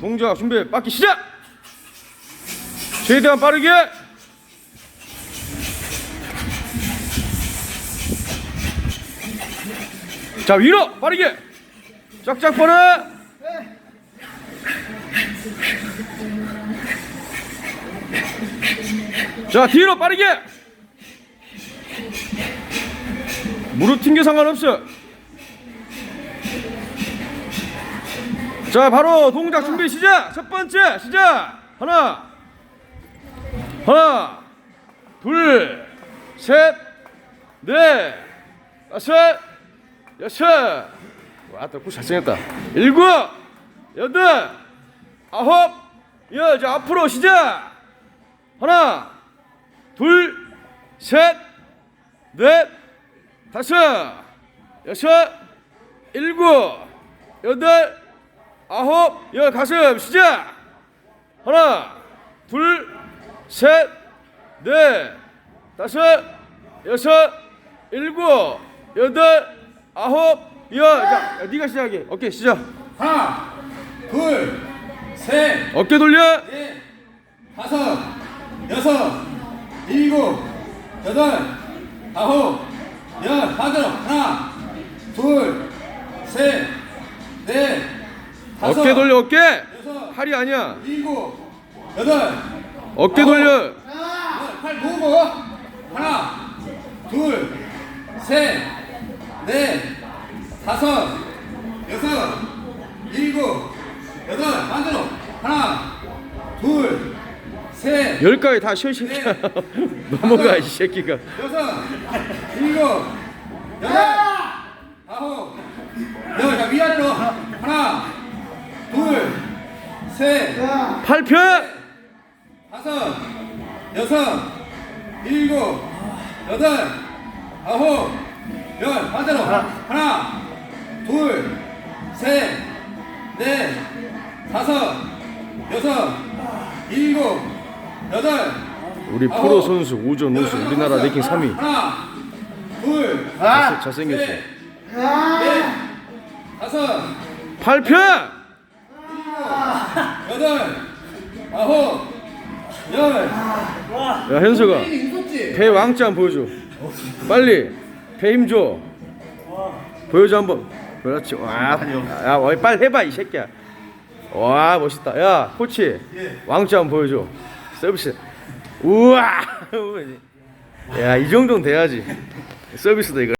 동작 준비 빠기 시작! 최대한 빠르게! 자 위로 빠르게! 쫙쫙 뻗어 자 뒤로 빠르게! 무릎 튕겨 상관없어 자 바로 동작 준비 시작! 첫 번째 시작! 하나 하나 둘셋넷 다섯 여섯. 와또 잘생겼다. 일곱 여덟 아홉. 열자 앞으로 시작! 하나 둘셋넷 다섯 여섯 일곱 여덟 아홉 열 가슴 시작! 하나 둘 셋 넷 다섯 여섯 일곱 여덟 아홉 열 자 야, 네가 시작해. 오케이 시작. 하나, 둘, 셋, 어깨 돌려. 넷, 다섯, 여섯, 일곱, 여덟, 아홉, 열, 반대로 하나, 둘, 셋, 넷, 다섯, 어깨 돌려 어깨! 여섯, 팔이 아니야. 일곱, 여덟, 어깨 돌려. 열, 팔 모으고. 하나, 둘, 셋, 넷, 다섯, 여섯, 일곱, 여덟, 반대로 하나, 둘, 셋, 열까지 다 쉬어 새끼야 넘어가 이 새끼가. 여섯, 일곱, 여덟, 셋, 팔 펴! 다섯, 여섯, 일곱, 여덟, 아홉, 열, 반대로. 하나, 둘, 셋, 넷, 다섯, 여섯, 일곱, 여덟, 우리 프로 선수 오전 우수. 우리나라 랭킹 3위. 하나, 둘, 잘생겼어. 셋, 넷, 다섯, 팔 펴! 여덟, 아홉, 열. 야 현석아? 배 왕자 한번 보여줘. 빨리. 배 힘줘. 보여줘 한번. 그렇지. 와, 야 와, 빨리 해봐 이 새끼야. 와 멋있다. 야 코치. 한번 보여줘. 서비스. 우와. 야이 정도는 돼야지. 서비스다 이거